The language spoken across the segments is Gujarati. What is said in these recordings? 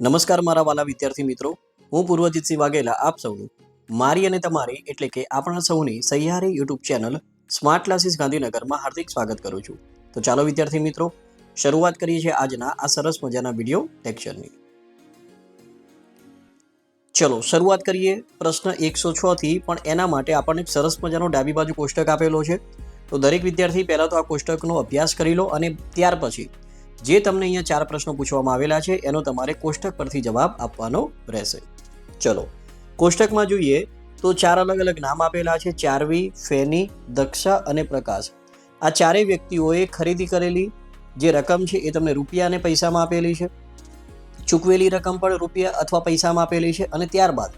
નમસ્કાર મારા વાલા વિદ્યાર્થી મિત્રો. હું પૂર્વજીતસિંહ વાઘેલા આપ સૌનું. મારી અને તમારી એટલે કે આપણા સૌની સહિયારી યુટ્યુબ ચેનલ સ્માર્ટ ક્લાસીસ ગાંધીનગરમાં હાર્દિક સ્વાગત કરું છું. તો ચાલો વિદ્યાર્થી મિત્રો, શરૂઆત કરીએ છીએ આજના આ સરસ મજાના વીડિયો લેક્ચરની. ચલો, શરૂઆત કરીએ પ્રશ્ન એકસો છ થી, પણ એના માટે આપણને સરસ મજાનો ડાબી બાજુ કોષ્ટક આપેલો છે. તો દરેક વિદ્યાર્થી પહેલાં તો આ કોષ્ટકનો અભ્યાસ કરી લો અને ત્યાર પછી જે તમને અહીંયા ચાર પ્રશ્નો પૂછવામાં આવેલા છે, એનો તમારે કોષ્ટક પરથી જવાબ આપવાનો રહેશે. ચલો, કોષ્ટકમાં જોઈએ તો ચાર અલગ અલગ નામ આપેલા છે, ચારવી, ફેની, દક્ષા અને પ્રકાશ. આ ચારેય વ્યક્તિઓએ ખરીદી કરેલી જે રકમ છે એ તમને રૂપિયા અને પૈસામાં આપેલી છે. ચૂકવેલી રકમ પણ રૂપિયા અથવા પૈસામાં આપેલી છે અને ત્યારબાદ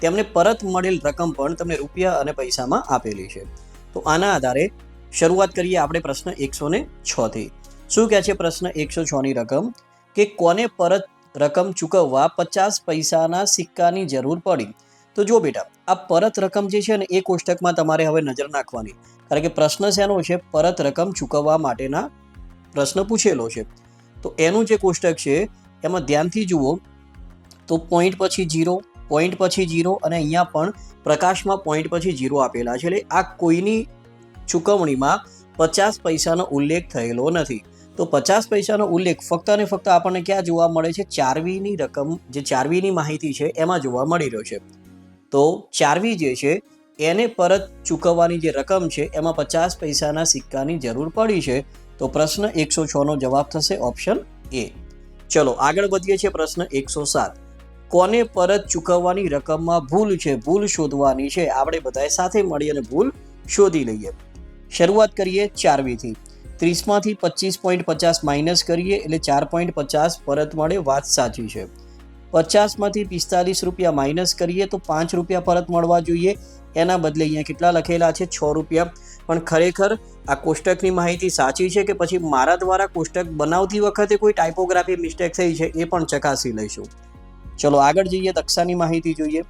તેમને પરત મળેલ રકમ પણ તમને રૂપિયા અને પૈસામાં આપેલી છે. તો આના આધારે શરૂઆત કરીએ આપણે પ્રશ્ન એકસો ને છ થી. શું કહે છે પ્રશ્ન એકસો છ ની રકમ? કે કોને પરત રકમ ચૂકવવા પચાસ પૈસાના સિક્કાની જરૂર પડી? તો જો બેટા, આ પરત રકમ જે છે ને, એ કોષ્ટકમાં તમારે હવે નજર નાખવાની. કારણ કે પ્રશ્ન શેનો છે? પરત રકમ ચૂકવવા માટેના પ્રશ્ન પૂછેલો છે. તો એનું જે કોષ્ટક છે, એમાં ધ્યાનથી જુઓ. તો પોઈન્ટ પછી જીરો, પોઈન્ટ પછી જીરો અને અહીંયા પણ પ્રકાશમાં પોઈન્ટ પછી જીરો આપેલા છે. એટલે આ કોઈની ચૂકવણીમાં પચાસ પૈસાનો ઉલ્લેખ થયેલો નથી. તો પચાસ પૈસાનો ઉલ્લેખ ફક્ત અને ફક્ત આપણને ક્યાં જોવા મળે છે? ચારવીની રકમ, જે ચારવીની માહિતી છે, એમાં જોવા મળી રહ્યો છે. તો ચારવી જે છે, એને પરત ચૂકવવાની જે રકમ છે, એમાં પચાસ પૈસાના સિક્કાની જરૂર પડી છે. તો પ્રશ્ન એકસો છનો જવાબ થશે ઓપ્શન એ. ચલો, આગળ વધીએ છીએ પ્રશ્ન એકસો સાત. કોને પરત ચૂકવવાની રકમમાં ભૂલ છે? ભૂલ શોધવાની છે. આપણે બધાએ સાથે મળી અને ભૂલ શોધી લઈએ. શરૂઆત કરીએ ચારવીથી. ત્રીસમાંથી પચીસ પોઈન્ટ પચાસ માઇનસ કરીએ એટલે ચાર પોઈન્ટ પચાસ પરત મળે વાત સાચી છે. પચાસમાંથી પિસ્તાલીસ રૂપિયા માઇનસ કરીએ તો પાંચ રૂપિયા પરત મળવા જોઈએ. એના બદલે અહીંયા કેટલા લખેલા છે? છ રૂપિયા. પણ ખરેખર આ કોષ્ટકની માહિતી સાચી છે કે પછી મારા દ્વારા કોષ્ટક બનાવતી વખતે કોઈ ટાઈપોગ્રાફી મિસ્ટેક થઈ છે એ પણ ચકાસી લઈશું. ચલો આગળ જઈએ તક્ષાની માહિતી જોઈએ.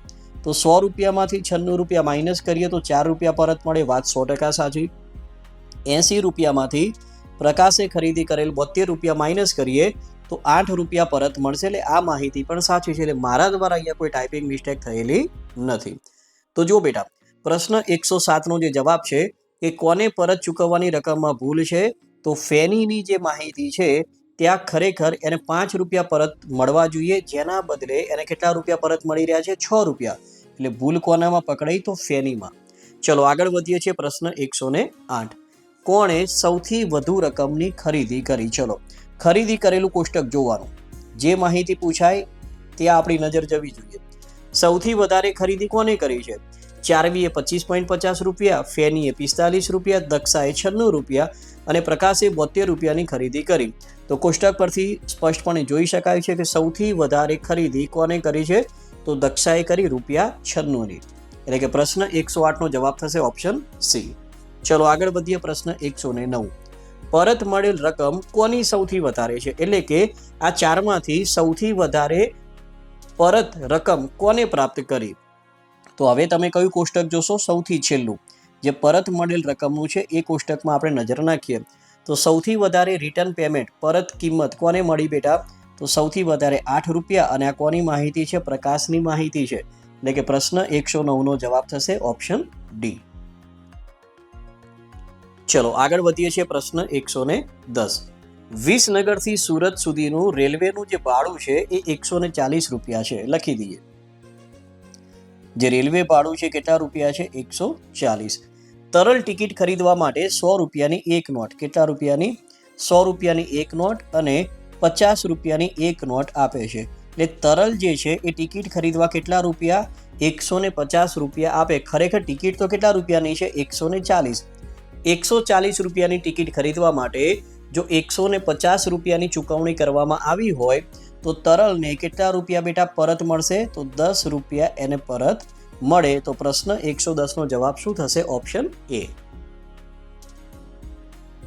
તો સો રૂપિયામાંથી છન્નું રૂપિયા માઇનસ કરીએ તો ચાર રૂપિયા પરત મળે. વાત સો ટકા સાચી. એંસી રૂપિયામાંથી પ્રકાશે ખરીદી કરેલ બોતેર રૂપિયા માઇનસ કરીએ તો આઠ રૂપિયા પરત મળશે. એટલે આ માહિતી પણ સાચી છે. એટલે મારા દ્વારા અહીંયા કોઈ ટાઈપિંગ મિસ્ટેક થયેલી નથી. તો જો બેટા, પ્રશ્ન એકસો સાતનો જે જવાબ છે કે કોને પરત ચૂકવવાની રકમમાં ભૂલ છે? તો ફેનીની જે માહિતી છે, ત્યાં ખરેખર એને પાંચ રૂપિયા પરત મળવા જોઈએ. જેના બદલે એને કેટલા રૂપિયા પરત મળી રહ્યા છે? છ રૂપિયા. એટલે ભૂલ કોનામાં પકડાઈ? તો ફેનીમાં. ચલો આગળ વધીએ છીએ પ્રશ્ન એકસો ને આઠ. કોણે સૌથી વધુ રકમની ખરીદી કરી? ચલો, ખરીદી કરેલું કોષ્ટક જોવાનું. જે માહિતી પૂછાય તે આપણી નજર જવી જોઈએ. સૌથી વધારે ખરીદી કોને કરી છે? ચારવીએ પચીસ પોઈન્ટ પચાસ રૂપિયા, ફેનીએ પિસ્તાલીસ રૂપિયા, દક્ષાએ છન્નું રૂપિયા અને પ્રકાશે બોતેર રૂપિયાની ખરીદી કરી. તો કોષ્ટક પરથી સ્પષ્ટપણે જોઈ શકાય છે કે સૌથી વધારે ખરીદી કોને કરી છે? તો દક્ષાએ કરી રૂપિયા છન્નુંની. એટલે કે પ્રશ્ન એકસો આઠનો જવાબ થશે ઓપ્શન સી. ચલો આગળ વધીએ પ્રશ્ન એકસો ને નવ. પરત મળેલ રકમ કોની સૌથી વધારે છે? એટલે કે આ ચારમાંથી સૌથી વધારે પરત રકમ કોને પ્રાપ્ત કરી? તો હવે તમે કયું કોષ્ટક જોશો? સૌથી છેલ્લું. જે પરત મળેલ રકમનું છે, એ કોષ્ટકમાં આપણે નજર નાખીએ. તો સૌથી વધારે રિટર્ન પેમેન્ટ પરત કિંમત કોને મળી બેટા? તો સૌથી વધારે આઠ રૂપિયા. અને આ કોની માહિતી છે? પ્રકાશની માહિતી છે. એટલે કે પ્રશ્ન એકસો નવનો જવાબ થશે ઓપ્શન ડી. ચલો, આગળ વધીએ છીએ પ્રશ્ન એકસો ને દસ. વિસનગરથી સુરત સુધીનું રેલવેનું જે ભાડું છે, એ એકસો ને ચાલીસ રૂપિયા છે. લખી દઈએ. જે રેલવે ભાડું છે, કેટલા રૂપિયા છે? એકસો ચાલીસ. તરલ ટિકિટ ખરીદવા માટે સો રૂપિયાની એક નોટ. કેટલા રૂપિયાની? સો રૂપિયાની એક નોટ અને પચાસ રૂપિયાની એક નોટ આપે છે. એટલે તરલ જે છે, એ ટિકિટ ખરીદવા કેટલા રૂપિયા? એકસો ને પચાસ રૂપિયા આપે. ખરેખર ટિકિટ તો કેટલા રૂપિયાની છે? એકસો ને ચાલીસ. એકસો ચાલીસ રૂપિયાની ટિકિટ ખરીદવા માટે જો એકસો ને પચાસ રૂપિયાની ચૂકવણી કરવામાં આવી હોય, તો તરલને કેટલા રૂપિયા બેટા પરત મળશે? તો દસ રૂપિયા એને પરત મળે. તો પ્રશ્ન એકસો દસનો જવાબ શું થશે? Option A.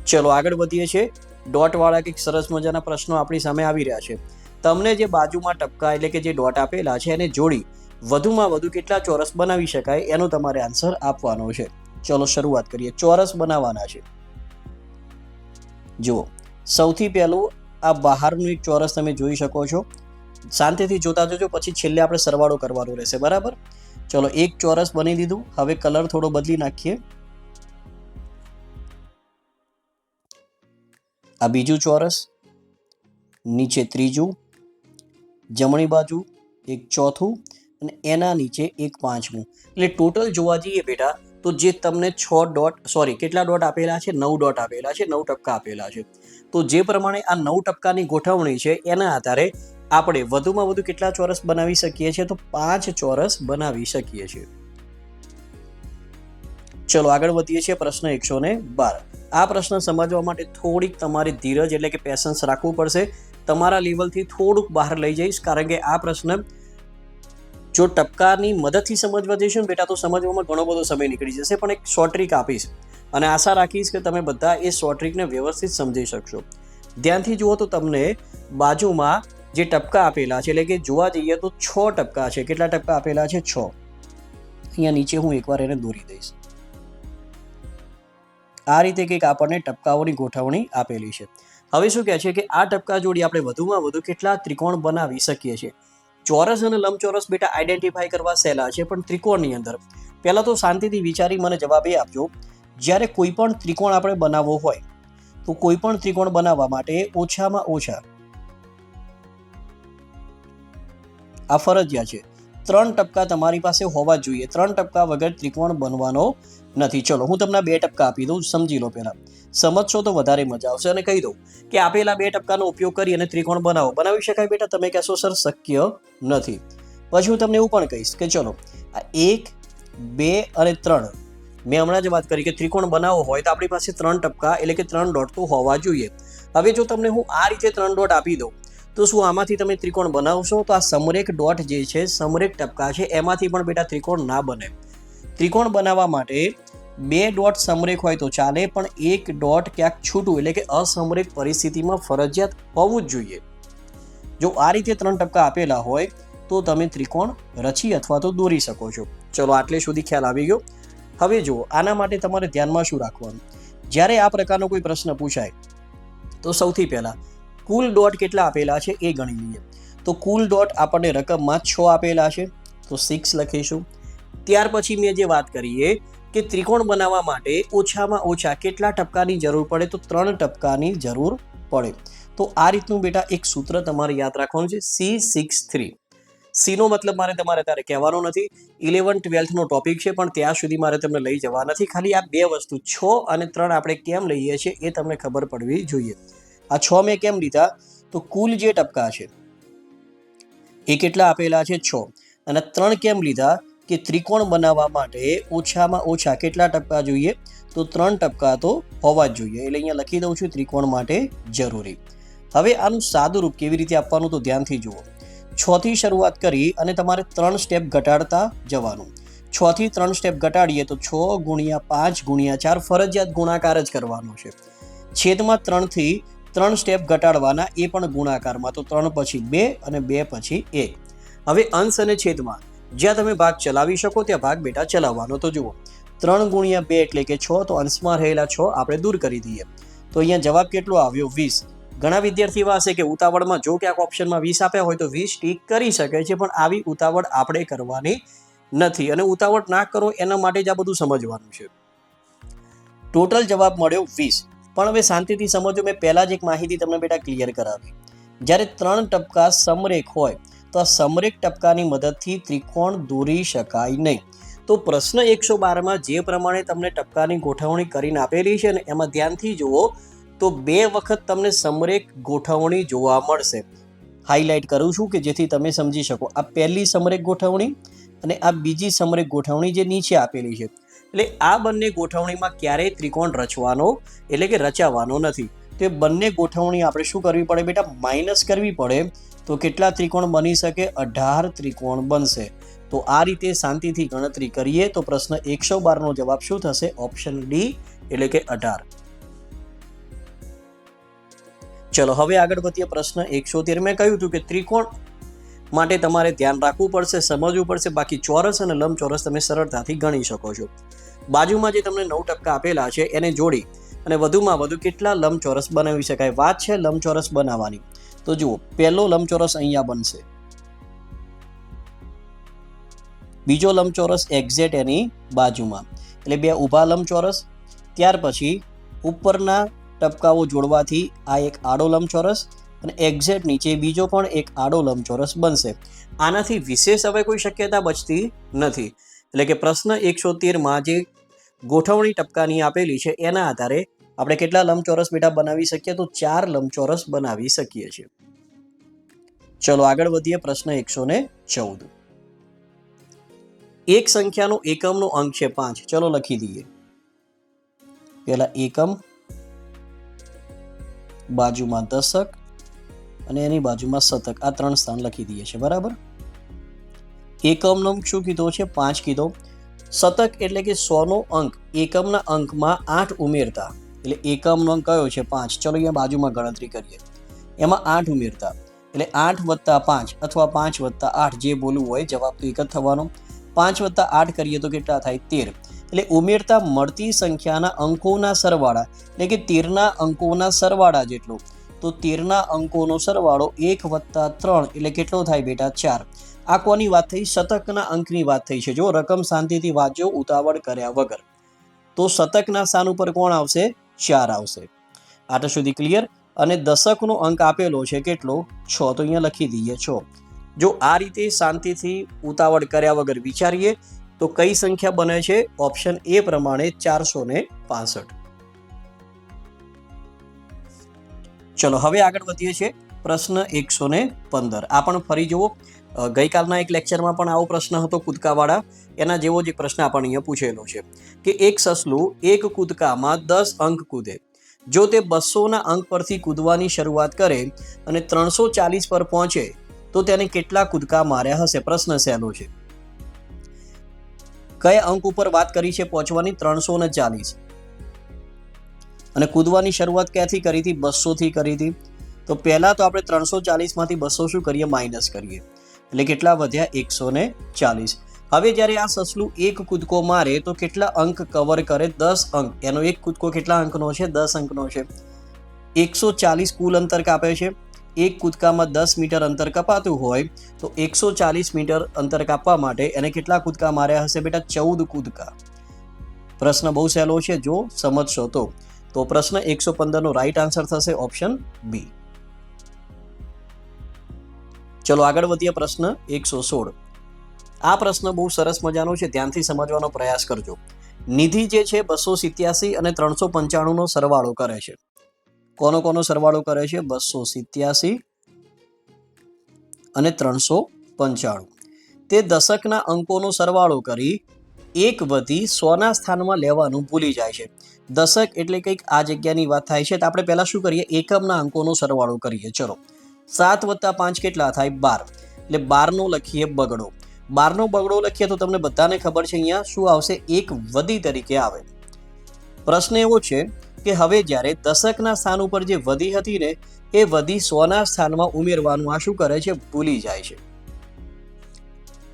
ચલો, આગળ વધીએ છીએ. ડોટવાળા કંઈક સરસ મજાના પ્રશ્નો આપણી સામે આવી રહ્યા છે. તમને જે બાજુમાં ટપકા એટલે કે જે ડોટ આપેલા છે એને જોડી વધુમાં વધુ કેટલા ચોરસ બનાવી શકાય એનો તમારે આન્સર આપવાનો છે. ચલો શરૂઆત કરીએ. ચોરસ બનાવવાના છે. જુઓ, સૌથી પહેલું આ બહારનું એક ચોરસ તમે જોઈ શકો છો. શાંતિથી જોતા જજો, પછી છેલ્લે આપણે સરવાળો કરવાનો રહેશે, બરાબર? ચલો, એક ચોરસ બની દીધું હવે કલર થોડો બદલી નાખીએ. આ બીજું ચોરસ, નીચે ત્રીજું, જમણી બાજુ એક ચોથું, અને એના નીચે એક પાંચમું. એટલે ટોટલ જોવા જઈએ બેટા તો જે તમને છ ડોટ સોરી કેટલા ડોટ આપેલા છે? નવ ડોટ આપેલા છે, નવ ટપકા આપેલા છે. તો જે પ્રમાણે આ નવ ટપકાની ગોઠવણી છે, એના આધારે આપણે વધુમાં વધુ કેટલા ચોરસ બનાવી શકીએ છીએ? તો પાંચ ચોરસ બનાવી શકીએ છીએ. ચલો, આગળ વધીએ છીએ પ્રશ્ન એકસો ને બાર. આ પ્રશ્ન સમજવા માટે થોડીક તમારી ધીરજ એટલે કે પેશન્સ રાખવું પડશે. તમારા લેવલથી થોડુંક બહાર લઈ જઈશ, કારણ કે આ પ્રશ્ન જો ટપકાની મદદથી સમજવા જઈશું ને બેટા, તો સમજવામાં ઘણો બધો સમય નીકળી જશે. પણ એક શોર્ટ ટ્રીક આપીશ અને આશા રાખીશ કે તમે બધા એ શોર્ટ ટ્રીકને વ્યવસ્થિત સમજી શકશો. ધ્યાનથી જુઓ તો તમને બાજુમાં જે ટપકા આપેલા છે, એટલે કે જોવા જઈએ તો છ ટપકા છે. કેટલા ટપકા આપેલા છે? છ. અહીંયા નીચે હું એકવાર એને દોરી દઈશ. આ રીતે કંઈક આપણને ટપકાઓની ગોઠવણી આપેલી છે. હવે શું કહે છે કે આ ટપકા જોડી આપણે વધુમાં વધુ કેટલા ત્રિકોણ બનાવી શકીએ છીએ? ચોરસ અને લંબચોરસ બેટા આઈડેન્ટિફાઈ કરવા સહેલા છે પણ ત્રિકોણની અંદર. પહેલાં તો શાંતિથી વિચારી મને જવાબ એ આપજો. જ્યારે કોઈ પણ ત્રિકોણ આપણે બનાવવો હોય, તો કોઈ પણ ત્રિકોણ બનાવવા માટે ઓછામાં ઓછા આ ફરજિયાત છે. ત્રણ ટપકા તમારી પાસે હોવા જોઈએ. ત્રણ ટપકા વગર ત્રિકોણ બનવાનો નથી. ચલો, હું તમને બે ટપકા આપી દઉં, સમજી લો પહેલાં. સમજશો તો વધારે મજા આવશે અને કહી દઉં કે આપેલા બે ટપકાનો ઉપયોગ કરી અને ત્રિકોણ બનાવો. બનાવી શકાય બેટા, તમે કહેશો, સર, શક્ય નથી. પછી હું તમને એવું પણ કહીશ કે ચલો, આ એક, બે અને ત્રણ. મેં હમણાં જ વાત કરી કે ત્રિકોણ બનાવવો હોય તો આપણી પાસે ત્રણ ટપકા એટલે કે ત્રણ ડોટ તો હોવા જોઈએ. હવે જો તમને હું આ રીતે ત્રણ ડોટ આપી દઉં તો શું આમાંથી તમે ત્રિકોણ બનાવશો? તો આ સમરેક ડોટ જે છે સમરેક ટપકા છે, એમાંથી પણ બેટા ત્રિકોણ ના બને. ત્રિકોણ બનાવવા માટે બે ડોટ સમરેક હોય તો ચાલે, પણ એક ડોટ ક્યાંક છૂટું, એટલે કે અસમરેક પરિસ્થિતિમાં ફરજિયાત હોવું જ જોઈએ. જો આ રીતે ત્રણ ટપકા આપેલા હોય, તો તમે ત્રિકોણ રચી અથવા તો દોરી શકો છો. ચલો આટલે સુધી ખ્યાલ આવી ગયો. હવે જુઓ, આના માટે તમારે ધ્યાનમાં શું રાખવાનું? જ્યારે આ પ્રકારનો કોઈ પ્રશ્ન પૂછાય, તો સૌથી પહેલાં કુલ ડોટ કેટલા આપેલા છે એ ગણી લઈએ. તો કુલ ડોટ આપણને રકમમાં છ આપેલા છે. તો સિક્સ લખીશું. ત્યાર પછી મેં જે વાત કરીએ કે ત્રિકોણ બનાવવા માટે ઓછામાં ઓછા કેટલા ટપકાની જરૂર પડે? તો ત્રણ ટપકાની જરૂર પડે. તો આ રીતનું બેટા એક સૂત્ર તમારે યાદ રાખવાનું છે. સી સિક્સ થ્રી સીનો મતલબ મારે તમારે ત્યારે કહેવાનો નથી. ઇલેવન ટ્વેલ્થનો ટોપિક છે, પણ ત્યાં સુધી મારે તમને લઈ જવા નથી. ખાલી આ બે વસ્તુ છ અને ત્રણ આપણે કેમ લઈએ છીએ એ તમને ખબર પડવી જોઈએ. આ છ મેં કેમ લીધા? તો કુલ જે ટપકા છે, એ કેટલા આપેલા છે? છ. અને ત્રણ કેમ લીધા? કે ત્રિકોણ બનાવવા માટે ઓછામાં ઓછા કેટલા ટપકા જોઈએ? તો ત્રણ ટપકા તો હોવા જ જોઈએ. એટલે અહીંયા લખી દઉં છું ત્રિકોણ માટે જરૂરી. હવે આનું સાદું રૂપ કેવી રીતે આપવાનું તો ધ્યાનથી જુઓ. છથી શરૂઆત કરી અને તમારે ત્રણ સ્ટેપ ઘટાડતા જવાનું. છથી ત્રણ સ્ટેપ ઘટાડીએ તો છ ગુણ્યા પાંચ ગુણ્યા ચાર ફરજિયાત ગુણાકાર જ કરવાનો છે. છેદમાં ત્રણથી ત્રણ સ્ટેપ ઘટાડવાના એ પણ ગુણાકારમાં. તો ત્રણ પછી બે અને બે પછી એક. હવે અંશ અને છેદમાં. જ્યાં તમે ભાગ ચલાવી શકો ત્યાં ભાગ બેટા ચલાવવાનો. તો જુઓ, ત્રણ ગુણ્યા બે એટલે કે છ, તો અંશમાં રહેલા છ આપણે દૂર કરી દઈએ. તો અહીંયા જવાબ કેટલો આવ્યો? વીસ. ઘણા વિદ્યાર્થી એવા હશે કે ઉતાવળમાં જો ક્યાંક ઓપ્શનમાં વીસ આપ્યા હોય તો વીસ ટીક કરી શકે છે, પણ આવી ઉતાવળ આપણે કરવાની નથી. અને ઉતાવળ ના કરો એના માટે જ આ બધું સમજવાનું છે. ટોટલ જવાબ મળ્યો વીસ. પણ હવે શાંતિથી સમજો, મેં પહેલાં જ એક માહિતી તમને બેટા ક્લિયર કરાવી. જ્યારે ત્રણ ટપકા સમરેખ હોય, તો આ સમરેખ ટપકાની મદદથી ત્રિકોણ દોરી શકાય નહીં. તો પ્રશ્ન એકસો બારમાં જે પ્રમાણે તમને ટપકાની ગોઠવણી કરીને આપેલી છે ને, એમાં ધ્યાનથી જુઓ, તો બે વખત તમને સમરેખ ગોઠવણી જોવા મળશે. હાઇલાઇટ કરું છું કે જેથી તમે સમજી શકો. આ પહેલી સમરેખ ગોઠવણી અને આ બીજી સમરેખ ગોઠવણી જે નીચે આપેલી છે. એટલે આ બંને ગોઠવણીમાં ક્યારેય ત્રિકોણ રચવાનો એટલે કે રચાવાનો નથી. તે બંને ગોઠવણી આપણે શું કરવી પડે બેટા? માઇનસ કરવી પડે. તો કેટલા ત્રિકોણ બની શકે? અઢાર ત્રિકોણ બનશે. તો આ રીતે શાંતિથી ગણતરી કરીએ તો પ્રશ્ન એકસો બારનો જવાબ શું થશે? ઓપ્શન ડી એટલે કે અઢાર. ચલો, હવે આગળ વધીએ પ્રશ્ન એકસો તેર. મેં કહ્યું હતું કે ત્રિકોણ માટે તમારે ધ્યાન રાખવું પડશે, સમજવું પડશે. બાકી ચોરસ અને લંબચોરસ તમે સરળતાથી ગણી શકો છો. બાજુમાં જે તમને નવ ટપકા આપેલા છે, એને જોડી અને વધુમાં વધુ કેટલા લંબચોરસ બનાવી શકાય? વાત છે લંબચોરસ બનાવવાની. તો જુઓ, પહેલો લંબચોરસ અહીંયા બનશે. બીજો લંબચોરસ એક્ઝેટ એની બાજુમાં. એટલે બે ઊભા લંબચોરસ, ત્યાર પછી ઉપરના ટપકાઓ જોડવાથી આ એક આડો લંબચોરસ અને એક્ઝેટ નીચે બીજો પણ એક આડો લંબચોરસ બનશે. આનાથી વિશેષ હવે કોઈ શક્યતા બચતી નથી. એટલે કે પ્રશ્ન એકસો તેરમાં જે ગોઠવણી ટપકાની આપેલી છે, એના આધારે આપણે કેટલા લંબચોરસ બેટા બનાવી શકીએ? તો ચાર લંબચોરસ બનાવી શકીએ છીએ. ચલો આગળ વધીએ પ્રશ્ન એકસો ને ચૌદ. એક સંખ્યાનો એકમનો અંક છે પાંચ. ચલો લખી દઈએ. પેલા એકમ, બાજુમાં દશક અને એની બાજુમાં શતક. આ ત્રણ સ્થાન લખી દઈએ છીએ. બરાબર? એકમનો શું કીધો છે? પાંચ કીધો. શતક એટલે કે સોનો અંક. એકમના અંકમાં આઠ ઉમેરતા. એટલે એકમનો અંક કયો છે? પાંચ. ચલો અહીંયા બાજુમાં ગણતરી કરીએ. એમાં આઠ ઉમેરતા. એટલે આઠ વત્તા પાંચ અથવા પાંચ વત્તા આઠ જે બોલવું હોય જવાબ તો એક જ થવાનો. પાંચ વત્તા આઠ કરીએ તો કેટલા થાય? તેર. એટલે ઉમેરતા મળતી સંખ્યાના અંકોના સરવાળા. એટલે કે તેરના અંકોના સરવાળા જેટલો. તો તેરના અંકોનો સરવાળો એક વત્તા ત્રણ એટલે કેટલો થાય બેટા ચાર? આ કોની વાત થઈ, શતકના અંકની વાત થઈ છે. જો રકમ શાંતિથી વાંચો, ઉતાવળ કર્યા વગર. તો શતકના સ્થાન ઉપર કોણ આવશે? ચાર આવશે. આટલા સુધી ક્લિયર અને દશકનો અંક આપેલો છે કેટલો? છ. તો અહીંયા લખી દઈએ, છો. જો આ રીતે શાંતિથી ઉતાવળ કર્યા વગર વિચારીએ, તો કઈ સંખ્યા બને છે? ઓપ્શન એ પ્રમાણે ચારસો ને પાસઠ. ચલો, હવે આગળ વધીએ છીએ પ્રશ્ન એકસો ને પંદર. આ પણ ફરી જુઓ. ગઈકાલના એક લેક્ચરમાં પણ આવો પ્રશ્ન હતો કૂદકાવાળા. એના જેવો જ પ્રશ્ન આપણને અહીંયા પૂછેલો છે કે એક સસલું એક કૂદકામાં દસ અંક કૂદે. જો તે બસોના અંક પરથી કૂદવાની શરૂઆત કરે અને ત્રણસો ચાલીસ પર પહોંચે, તો તેને કેટલા કૂદકા માર્યા હશે? પ્રશ્ન સહેલો છે. કયા અંક ઉપર વાત કરી છે પહોંચવાની? ત્રણસો ને ચાલીસ. અને કૂદવાની શરૂઆત ક્યાંથી કરી હતી? બસોથી કરી હતી. તો પહેલાં તો આપણે ત્રણસો ચાલીસમાંથી બસો શું કરીએ? માઇનસ કરીએ. એટલે કેટલા વધ્યા? એકસો ને ચાલીસ. હવે જ્યારે આ સસલું એક કૂદકો મારે, તો કેટલા અંક કવર કરે? દસ અંક. એનો એક કૂદકો કેટલા અંકનો છે? દસ અંકનો છે. એકસો ચાલીસ કુલ અંતર કાપે છે. એક કૂદકામાં દસ મીટર અંતર કપાતું હોય, તો એકસો ચાલીસ મીટર અંતર કાપવા માટે એને કેટલા કૂદકા માર્યા હશે બેટા? ચૌદ કૂદકા. પ્રશ્ન બહુ સહેલો છે. જો સમજશો તો. તો પ્રશ્ન એકસો પંદરનો રાઈટ આન્સર થશે ઓપ્શન બી ચલો આગળ વધીએ પ્રશ્ન એકસો સોળ. આ પ્રશ્ન બહુ સરસ મજાનો છે, ધ્યાનથી સમજવાનો પ્રયાસ કરજો. નિધિ જે છે બસો સિત્યાસી અને ત્રણસો પંચાણુંનો સરવાળો કરે છે. કોનો કોનો સરવાળો કરે છે? બસો સિત્યાસી અને ત્રણસો પંચાણું. તે દશકના અંકોનો સરવાળો કરી એક વધી સોના સ્થાનમાં લેવાનું ભૂલી જાય છે. દશક એટલે કંઈક આ જગ્યાની વાત થાય છે. તો આપણે પહેલાં શું કરીએ? એકમના અંકોનો સરવાળો કરીએ. ચલો. સાત વત્તા પાંચ કેટલા થાય? બાર. એટલે બારનો લખીએ બગડો. બારનો બગડો લખીએ તો તમને બધાને ખબર છે અહીંયા શું આવશે? એક વધી તરીકે આવે. પ્રશ્ન એવો છે કે હવે જ્યારે દશકના સ્થાન ઉપર જે વધી હતી ને, એ વધી સોના સ્થાનમાં ઉમેરવાનું આ શું કરે છે? ભૂલી જાય છે.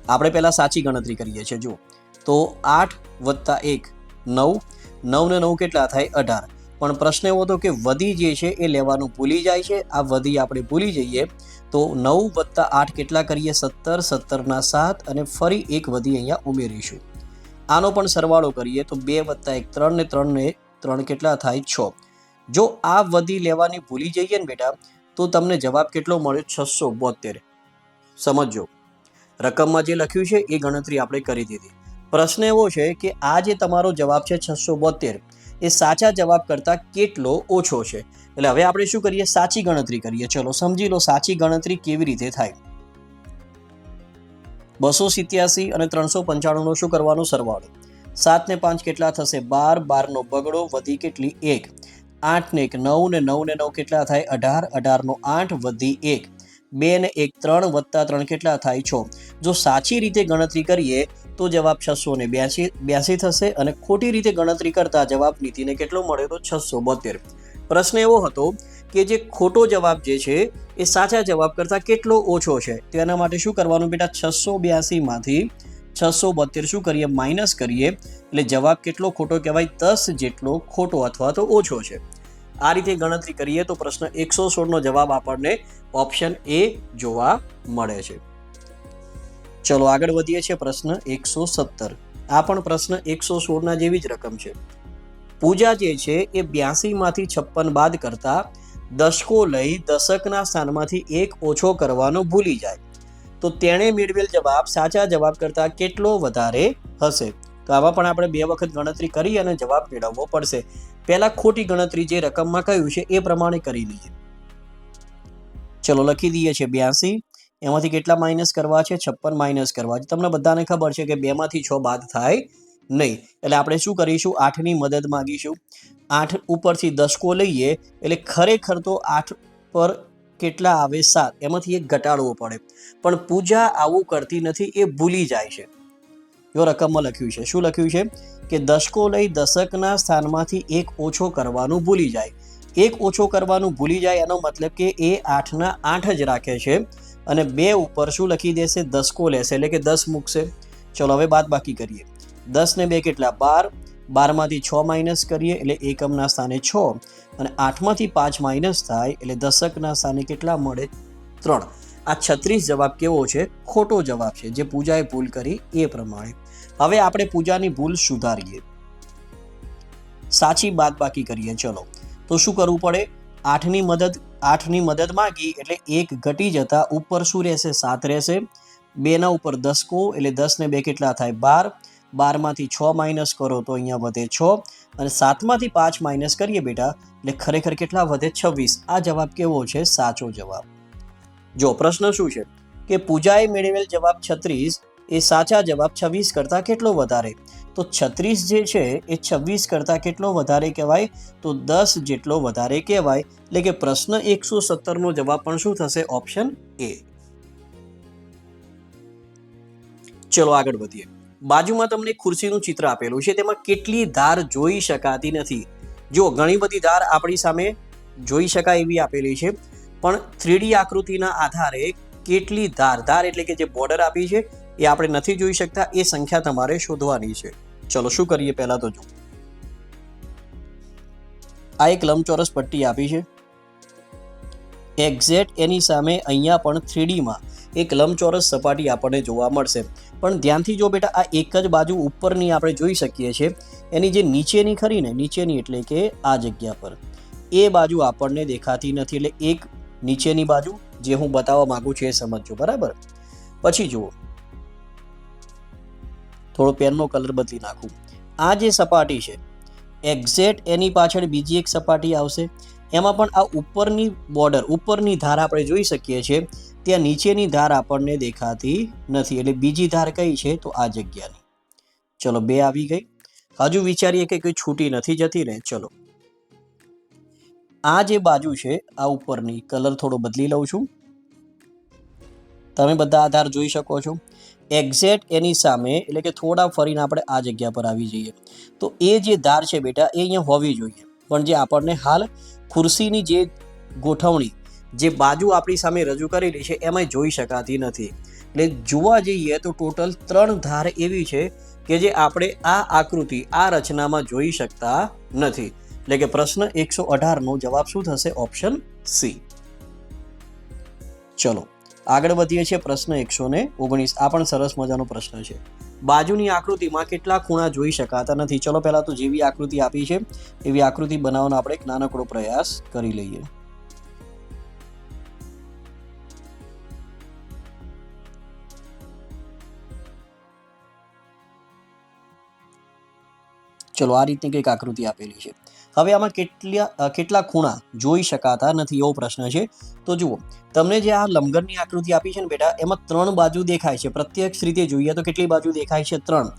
આપણે પહેલાં સાચી ગણતરી કરીએ છીએ. જો તો આઠ વત્તા એક, નવ નવ ને નવ કેટલા થાય? અઢાર. પણ પ્રશ્ન એવો હતો કે વધી જે છે એ લેવાનું ભૂલી જાય છે. આ વધી આપણે ભૂલી જઈએ. તો નવ વત્તા આઠ કેટલા કરીએ? સત્તર. સત્તરના સાત અને ફરી એક વધી અહીંયા ઉમેરીશું. આનો પણ સરવાળો કરીએ તો બે વત્તા એક ત્રણ ને ત્રણ ને ત્રણ કેટલા થાય? છ. જો આ વધી લેવાની ભૂલી જઈએ ને બેટા, તો તમને જવાબ કેટલો મળ્યો? છસો બોતેર સમજો રકમમાં જે લખ્યું છે એ ગણતરી આપણે કરી દીધી. પ્રશ્ન એવો છે કે આ જે તમારો જવાબ છે છસો બોતેર, એ સાચા જવાબ કરતાં કેટલો ઓછો છે? એટલે હવે આપણે શું કરીએ? સાચી ગણતરી કરીએ. ચલો સમજી લો સાચી ગણતરી કેવી રીતે થાય? બસો સિત્યાસી અને ત્રણસો પંચાણુંનો શું કરવાનો સરવાળો? સાત ને પાંચ કેટલા થશે? બાર. બારનો બગડો વધી કેટલી? એક. આઠ ને એક, નવ ને નવ ને નવ કેટલા થાય? અઢાર. અઢારનો આઠ વધી એક. બે ને એક, ત્રણ વત્તા ત્રણ કેટલા થાય? છ. જો સાચી રીતે ગણતરી કરીએ તો જવાબ છસો ને બ્યાસી બ્યાસી થશે અને ખોટી રીતે ગણતરી કરતા જવાબ નીતિને કેટલો મળ્યો તો છસો બોતેર. પ્રશ્ન એવો હતો કે જે ખોટો જવાબ જે છે, એ સાચા જવાબ કરતાં કેટલો ઓછો છે? તેના માટે શું કરવાનું બેટા? છસો બ્યાસીમાંથી છસો બોતેર શું કરીએ? માઇનસ કરીએ. એટલે જવાબ કેટલો ખોટો કહેવાય? દસ જેટલો ખોટો અથવા તો ઓછો છે. આ રીતે ગણતરી કરીએ તો પ્રશ્ન એકસો સોળનો જવાબ આપણને ઓપ્શન એ જોવા મળે છે. ચલો આગળ વધીએ છીએ પ્રશ્ન એકસો સત્તર. આ પણ પ્રશ્ન એકસો સોળના જેવી જ રકમ છે. પૂજા જે છે એ બ્યાસીમાંથી છપ્પન બાદ કરતા દશકો લઈ દશકના સ્થાનમાંથી એક ઓછો કરવાનો ભૂલી જાય. તો તેણે મેળવેલ જવાબ સાચા જવાબ કરતાં કેટલો વધારે હશે? તો આવા પણ આપણે બે વખત ગણતરી કરી અને જવાબ મેળવવો પડશે. પહેલાં ખોટી ગણતરી જે રકમમાં કહ્યું છે એ પ્રમાણે કરી લઈએ. ચલો લખી દઈએ છીએ બ્યાસી એમાંથી કેટલા માઇનસ કરવા છે? છપ્પન માઇનસ કરવા. છે તમને બધાને ખબર છે કે બેમાંથી છ બાદ થાય નહીં. એટલે આપણે શું કરીશું? આઠની મદદ માગીશું. આઠ ઉપરથી દસકો લઈએ, એટલે ખરેખર તો આઠ પર કેટલા આવે? સાત. એમાંથી એક ઘટાડવો પડે. પણ પૂજા આવું કરતી નથી, એ ભૂલી જાય છે. જો રકમમાં લખ્યું છે. શું લખ્યું છે? કે દશકો લઈ દશકના સ્થાનમાંથી એક ઓછો કરવાનું ભૂલી જાય. એક ઓછો કરવાનું ભૂલી જાય એનો મતલબ કે એ આઠના આઠ જ રાખે છે. અને બે ઉપર શું લખી દેશે? દસકો લેશે. એટલે કે દસ મૂકશે. ચલો, હવે બાદ બાકી કરીએ. દસ ને બે કેટલા? બાર. બારમાંથી છ માઇનસ કરીએ, એટલે એકમના સ્થાને છ. અને આઠમાંથી પાંચ માઇનસ થાય, એટલે દશકના સ્થાને કેટલા મળે? ત્રણ. આ છત્રીસ જવાબ કેવો છે? ખોટો જવાબ છે, જે પૂજાએ ભૂલ કરી એ પ્રમાણે. હવે આપણે પૂજાની ભૂલ સુધારીએ. સાચી બાદ બાકી કરીએ, ચલો. તો શું કરવું પડે? આઠની મદદ આઠની મદદ માંગી એટલે એક ઘટી જતા ઉપર શું રહેશે? સાત રહેશે. બેના ઉપર દસકો એટલે દસ ને બે કેટલા થાય? બાર. બારમાંથી છ માઇનસ કરો તો અહીંયા વધે છ. અને સાતમાંથી પાંચ માઇનસ કરીએ બેટા એટલે ખરેખર કેટલા વધે? છવ્વીસ. આ જવાબ કેવો છે? સાચો જવાબ. જો પ્રશ્ન શું છે? કે પૂજાએ મેળવેલ જવાબ છત્રીસ એ સાચા જવાબ છવ્વીસ કરતાં કેટલો વધારે? તો છત્રીસ જે છે, એ છવ્વીસ કરતાં કેટલો વધારે કહેવાય? તો દસ જેટલો વધારે કહેવાય. એટલે કે પ્રશ્ન એકસો સત્તરનો જવાબ પણ શું થશે? Option A. ચલો આગળ વધીએ. બાજુમાં તમને ખુરશીનું ચિત્ર આપેલું છે. તેમાં કેટલી ધાર જોઈ શકાતી નથી. જો ઘણી બધી ધાર આપણી સામે જોઈ શકાય એવી આપેલી છે. પણ થ્રીડી આકૃતિના આધારે કેટલી ધાર? ધાર એટલે કે જે બોર્ડર આપી છે એ આપણે નથી જોઈ શકતા, એ સંખ્યા તમારે શોધવાની છે. ચલો, શું કરીએ પહેલાં તો જો. આ એક લંબચોરસ પટ્ટી આપી છે. એક્ઝેક્ટ એની સામે અહીંયા પણ થ્રીડીમાં એક લંબચોરસ સપાટી આપણને જોવા મળશે. પણ ધ્યાનથી જો બેટા, આ એક જ બાજુ ઉપરની આપણે જોઈ શકીએ છીએ. એની જે નીચેની ખરી ને, નીચેની એટલે કે આ જગ્યા પર. એ બાજુ આપણને દેખાતી નથી, એટલે એક નીચેની બાજુ જે હું બતાવવા માગું છું એ સમજજો, બરાબર? પછી જુઓ. થોડો પેનનો કલર બદલી નાખું. આ જે સપાટી છે એક્ઝેક્ટ એની પાછળ બીજી એક સપાટી આવશે. એમાં પણ આ ઉપરની બોર્ડર, ઉપરની ધાર આપણે જોઈ શકીએ છીએ, ત્યાં નીચેની ધાર આપણને દેખાતી નથી. એટલે બીજી ધાર કઈ છે, તો આ જગ્યાની. ચલો, બે આવી ગઈ. હજુ વિચારીએ કે કોઈ છૂટી નથી જતી ને, ચલો. આ જે બાજુ છે, આ ઉપરની, કલર થોડો બદલી લઉં છું. તમે બધા આધાર જોઈ શકો છો. એક્ઝેક્ટ એની સામે, એટલે કે થોડા ફરીને આપણે આ જગ્યા પર આવી જઈએ. તો એ જે ધાર છે બેટા, એ અહીંયા હોવી જોઈએ. પણ જે આપણને હાલ ખુરશીની જે ગોઠવણી, જે બાજુ આપણી સામે રજૂ કરેલી છે એમાં જોઈ શકાતી નથી. એટલે જોવા જઈએ તો ટોટલ ત્રણ ધાર એવી છે કે જે આપણે આ આકૃતિ, આ રચનામાં જોઈ શકતા નથી. એટલે કે પ્રશ્ન એકસો અઢારનો જવાબ શું થશે? Option C. ચલો. આગળ વધીએ છીએ પ્રશ્ન એકસો ને ઓગણીસ. આ પણ સરસ મજાનો પ્રશ્ન છે. બાજુની આકૃતિમાં કેટલા ખૂણા જોઈ શકાતા નથી? ચલો પહેલાં તો જેવી આકૃતિ આપી છે, એવી આકૃતિ બનાવવાનો આપણે એક નાનકડો પ્રયાસ કરી લઈએ. ચલો આ રીતની કંઈક આકૃતિ આપેલી છે. હવે આમાં કેટલા કેટલા ખૂણા જોઈ શકાતા નથી એવો પ્રશ્ન છે. તો જુઓ, તમને જે આ લંબઘનની આકૃતિ આપી છે ને બેટા, એમાં ત્રણ બાજુ દેખાય છે. પ્રત્યક્ષ રીતે જોઈએ તો કેટલી બાજુ દેખાય છે? ત્રણ.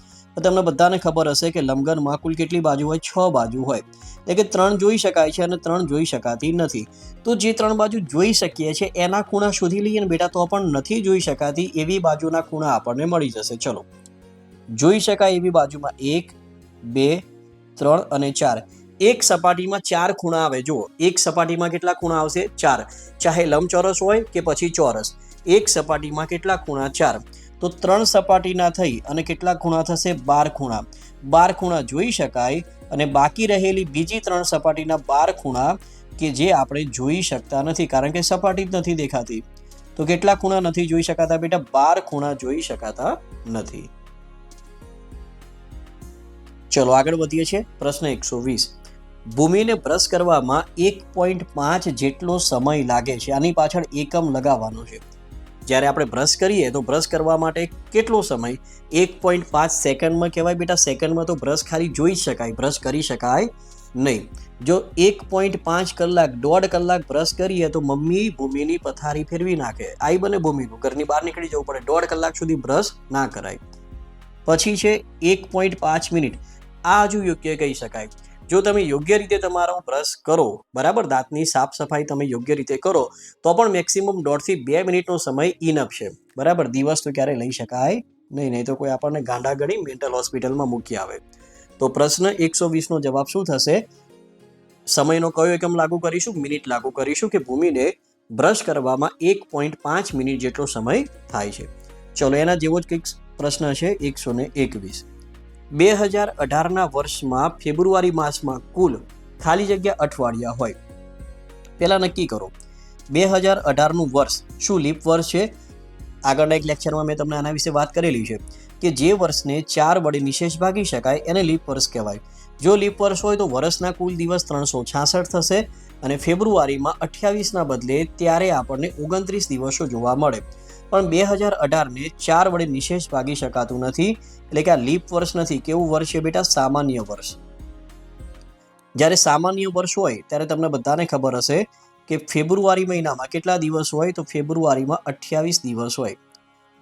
તમને બધાને ખબર હશે કે લંબઘનમાં કુલ કેટલી બાજુ હોય? છ બાજુ હોય. એટલે કે ત્રણ જોઈ શકાય છે અને ત્રણ જોઈ શકાતી નથી. તો જે ત્રણ બાજુ જોઈ શકીએ છીએ એના ખૂણા શોધી લઈએ ને બેટા, તો પણ નથી જોઈ શકાતી એવી બાજુના ખૂણા આપણને મળી જશે. ચલો. જોઈ શકાય એવી બાજુમાં એક, બે, ત્રણ અને ચાર. એક સપાટીમાં ચાર ખૂણા આવે. જુઓ, એક સપાટીમાં કેટલા ખૂણા આવશે? ચાર. ચાહે લંબચોરસ હોય કે પછી ચોરસ. એક સપાટીમાં કેટલા ખૂણા? ચાર. તો ત્રણ સપાટીના થઈ અને કેટલા ખૂણા થશે? બાર ખૂણા. બાર ખૂણા જોઈ શકાય અને બાકી રહેલી બીજી ત્રણ સપાટીના બાર ખૂણા કે જે આપણે જોઈ શકતા નથી, કારણ કે સપાટી જ નથી દેખાતી. તો કેટલા ખૂણા નથી જોઈ શકાતા બેટા? બાર ખૂણા જોઈ શકાતા નથી. ચલો આગળ વધીએ છીએ. પ્રશ્ન એકસો વીસ. ભૂમિને બ્રશ કરવામાં એક પોઈન્ટ પાંચ જેટલો સમય લાગે છે. આની પાછળ એકમ લગાવવાનો છે. જ્યારે આપણે બ્રશ કરીએ તો બ્રશ કરવા માટે કેટલો સમય? એક પોઈન્ટ પાંચ સેકન્ડમાં કહેવાય બેટા. સેકન્ડમાં તો બ્રશ ખાલી જોઈ શકાય. બ્રશ કરી શકાય નહીં. જો એક પોઈન્ટ પાંચ કલાક, દોઢ કલાક બ્રશ કરીએ તો મમ્મી ભૂમિની પથારી ફેરવી નાખે. આઈ બને ભૂમિનું. ઘરની બહાર નીકળી જવું પડે. દોઢ કલાક સુધી બ્રશ ના કરાય. પછી છે એક પોઈન્ટ પાંચ મિનિટ. આ હજુ યોગ્ય કહી શકાય. જો તમે યોગ્ય રીતે તમારો બ્રશ કરો, બરાબર? દાંતની સાફ સફાઈ તમે યોગ્ય રીતે કરો, તો પણ મેક્સિમમ દોઢથી બે મિનિટનો સમય ઇનફ છે. બરાબર? દિવસ તો ક્યારે લઈ શકાય નહીં નહીં તો કોઈ આપણને ગાંડા ગણી મેન્ટલ હોસ્પિટલમાં મૂકી આવે. તો પ્રશ્ન એકસો વીસનો જવાબ શું થશે? સમયનો કયો એકમ લાગુ કરીશું? મિનિટ લાગુ કરીશું કે ભૂમિને બ્રશ કરવામાં એક પોઈન્ટ પાંચ મિનિટ જેટલો સમય થાય છે. ચલો, એના જેવો જ કંઈક પ્રશ્ન છે એકસો ને એકવીસ. બે હજાર અઢારના વર્ષમાં ફેબ્રુઆરી માસમાં કુલ ખાલી જગ્યા અઠવાડિયા હોય. પહેલાં નક્કી કરો, બે હજાર અઢારનું વર્ષ શું લીપ વર્ષ છે? આગળના એક લેક્ચરમાં મેં તમને આના વિશે વાત કરેલી છે કે જે વર્ષને ચાર વડે નિશેષ ભાગી શકાય એને લીપ વર્ષ કહેવાય. જો લીપ વર્ષ હોય તો વર્ષના કુલ દિવસ ત્રણસો છાસઠ થશે અને ફેબ્રુઆરીમાં અઠ્યાવીસના બદલે ત્યારે આપણને ઓગણત્રીસ દિવસો જોવા મળે. પણ બે હજાર અઢારને ચાર વડે નિશેષ ભાગી શકાતું નથી. એટલે કે આ લીપ વર્ષ નથી, કેવું વર્ષ છે બેટા? સામાન્ય વર્ષ. જ્યારે સામાન્ય વર્ષ હોય, ત્યારે તમને બધાને ખબર હશે કે ફેબ્રુઆરી મહિનામાં કેટલા દિવસ હોય? તો ફેબ્રુઆરીમાં અઠ્યાવીસ દિવસ હોય.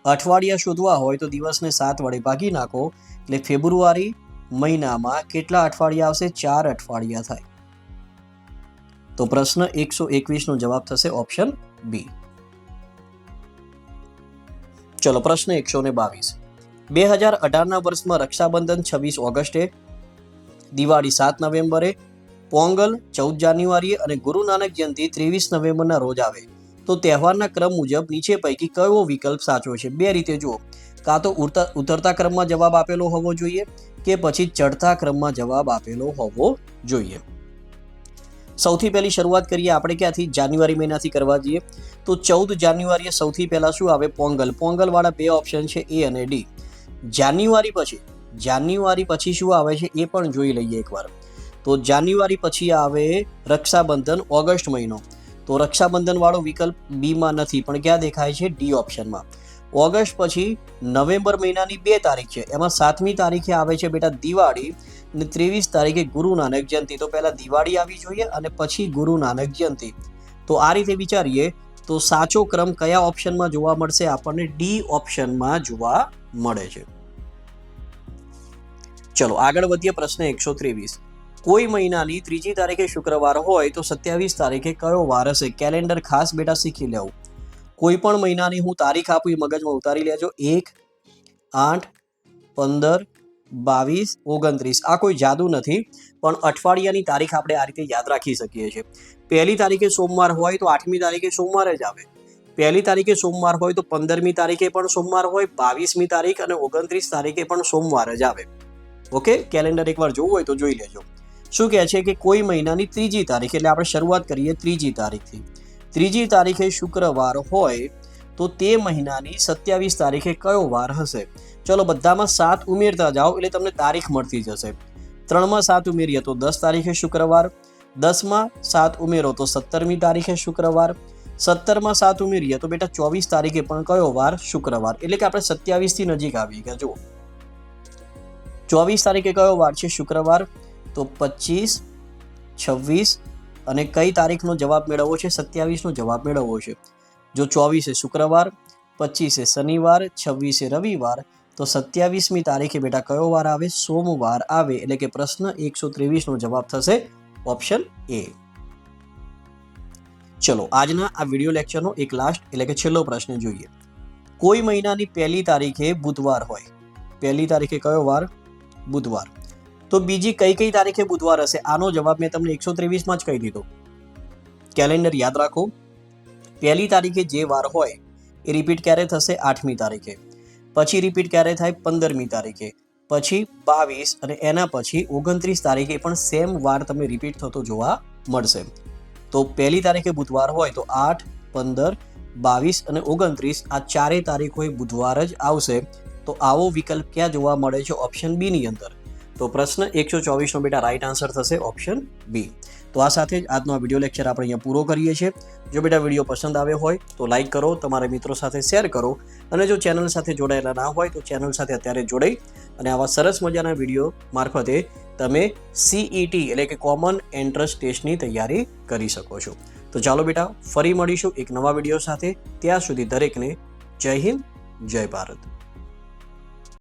અઠવાડિયા શોધવા હોય તો દિવસને સાત વડે ભાગી નાખો. એટલે ફેબ્રુઆરી મહિનામાં કેટલા અઠવાડિયા આવશે? ચાર અઠવાડિયા થાય. તો પ્રશ્ન એકસો એકવીસનો જવાબ થશે ઓપ્શન બી. ચલો પ્રશ્ન એકસો ને બાવીસ. બે હજાર અઢારના વર્ષમાં રક્ષાબંધન છવ્વીસ ઓગસ્ટે, દિવાળી સાત નવેમ્બરે, પોંગલ ચૌદ જાન્યુઆરીએ અને ગુરુ નાનક જયંતિ ત્રેવીસ નવેમ્બરના રોજ આવે. તો તહેવારના ક્રમ મુજબ નીચે પૈકી કયો વિકલ્પ સાચો છે? બે રીતે જુઓ. કાં તો ઉતરતા ક્રમમાં જવાબ આપેલો હોવો જોઈએ કે પછી ચડતા ક્રમમાં જવાબ આપેલો હોવો જોઈએ. સૌથી પહેલી શરૂઆત કરીએ આપણે ક્યાંથી? જાન્યુઆરી મહિનાથી કરવા જઈએ. તો ચૌદ જાન્યુઆરીએ સૌથી પહેલાં શું આવે? પોંગલ. પોંગલવાળા બે ઓપ્શન છે એ અને ડી જાન્યુઆરી પછી જાન્યુઆરી પછી શું આવે છે? એ પણ જોઈ લઈએ એકવાર. તો જાન્યુઆરી પછી આવે રક્ષાબંધન, ઓગસ્ટ મહિનો. તો રક્ષાબંધનવાળો વિકલ્પ બીમાં નથી, પણ ક્યાં દેખાય છે? ડી ઓપ્શનમાં ઓગસ્ટ પછી નવેમ્બર મહિનાની બે તારીખ છે. એમાં સાતમી તારીખે આવે છે બેટા દિવાળી અને ત્રેવીસ તારીખે ગુરુ નાનક જયંતિ. તો પહેલાં દિવાળી આવી જોઈએ અને પછી ગુરુ નાનક જયંતિ. તો આ રીતે વિચારીએ તો સાચો ક્રમ કયા ઓપ્શનમાં જોવા મળશે? આપણને ડી ઓપ્શનમાં જોવા મળે છે. ચલો, આગળ વધીએ પ્રશ્ન એકસો ત્રેવીસ. કોઈ મહિનાની ત્રીજી તારીખે શુક્રવાર હોય તો સત્યાવીસ તારીખે કયો વાર હશે કેલેન્ડર ખાસ બેટા શીખી લેવું. કોઈ પણ મહિનાની હું તારીખ આપું એ મગજમાં ઉતારી લેજો. એક, આઠ, પંદર, બાવીસ, ઓગણત્રીસ. આ કોઈ જાદુ નથી, પણ અઠવાડિયાની તારીખ આપણે આ રીતે યાદ રાખી શકીએ છીએ. પહેલી તારીખે સોમવાર હોય તો આઠમી તારીખે સોમવાર જ આવે. પહેલી તારીખે સોમવાર હોય તો પંદરમી તારીખે પણ સોમવાર હોય, બાવીસમી તારીખ અને ઓગણત્રીસ તારીખે પણ સોમવાર જ આવે. ઓકે? કેલેન્ડર એકવાર જોવું હોય તો જોઈ લેજો. શું કહે છે કે કોઈ મહિનાની ત્રીજી તારીખ, એટલે આપણે શરૂઆત કરીએ ત્રીજી તારીખથી. ત્રીજી તારીખે શુક્રવાર હોય તો તે મહિનાની સત્યાવીસ તારીખે કયો વાર હશે? ચલો બધામાં સાત ઉમેરતા જાઓ એટલે તમને તારીખ મળતી જશે. ત્રણમાં સાત ઉમેરીએ તો દસ તારીખે શુક્રવાર, દસમાં સાત ઉમેરો તો સત્તરમી તારીખે શુક્રવાર, સત્તરમાં સાત ઉમેરીએ તો બેટા ચોવીસ તારીખે પણ કયો વાર? શુક્રવાર. એટલે કે આપણે સત્યાવીસથી નજીક આવી ગયા જુઓ. ચોવીસ તારીખે કયો વાર છે? શુક્રવાર. તો પચીસ, છવ્વીસ અને કઈ તારીખનો જવાબ મેળવવો છે? સત્યાવીસનો જવાબ મેળવવો છે. જો ચોવીસે શુક્રવાર, પચીસે શનિવાર, છવ્વીસે રવિવાર, તો સત્યાવીસમી તારીખે બેટા કયો વાર આવે? સોમવાર આવે. એટલે કે પ્રશ્ન એકસો ત્રેવીસનો જવાબ થશે ઓપ્શન એ. ચલો, આજના આ વીડિયો લેક્ચરનો એક લાસ્ટ એટલે કે છેલ્લો પ્રશ્ન જોઈએ. કોઈ મહિનાની પહેલી તારીખે બુધવાર હોય. પહેલી તારીખે કયો વાર? બુધવાર. તો બીજી કઈ કઈ તારીખે બુધવાર હશે? આનો જવાબ મેં તમને એકસો ત્રેવીસમાં જ કહી દીધો. કેલેન્ડર યાદ રાખો. પહેલી તારીખે જે વાર હોય, એ રિપીટ ક્યારે થશે? આઠમી તારીખે. પછી રિપીટ ક્યારે થાય? પંદરમી તારીખે. પછી બાવીસ અને એના પછી ઓગણત્રીસ તારીખે પણ સેમ વાર તમે રિપીટ થતો જોવા મળશે. તો પહેલી તારીખે બુધવાર હોય તો આઠ, પંદર, બાવીસ અને ઓગણત્રીસ આ ચારેય તારીખોએ બુધવાર જ આવશે. તો આવો વિકલ્પ ક્યાં જોવા મળે છે? ઓપ્શન બીની અંદર. તો પ્રશ્ન એકસો ચોવીસનો બેટા રાઈટ આન્સર થશે ઓપ્શન બી તો આ સાથે જ આજનો આ વીડિયો લેક્ચર આપણે અહીંયા પૂરો કરીએ છીએ. જો બેટા વીડિયો પસંદ આવ્યો હોય તો લાઈક કરો, તમારા મિત્રો સાથે શેર કરો અને જો ચેનલ સાથે જોડાયેલા ના હોય તો ચેનલ સાથે અત્યારે જોડાઈ અને આવા સરસ મજાના વીડિયો મારફતે તમે સીઈટી એટલે કે કોમન એન્ટ્રન્સ ટેસ્ટની તૈયારી કરી શકો છો. તો ચાલો બેટા ફરી મળીશું એક નવા વીડિયો સાથે. ત્યાં સુધી દરેકને જય હિન્દ, જય ભારત.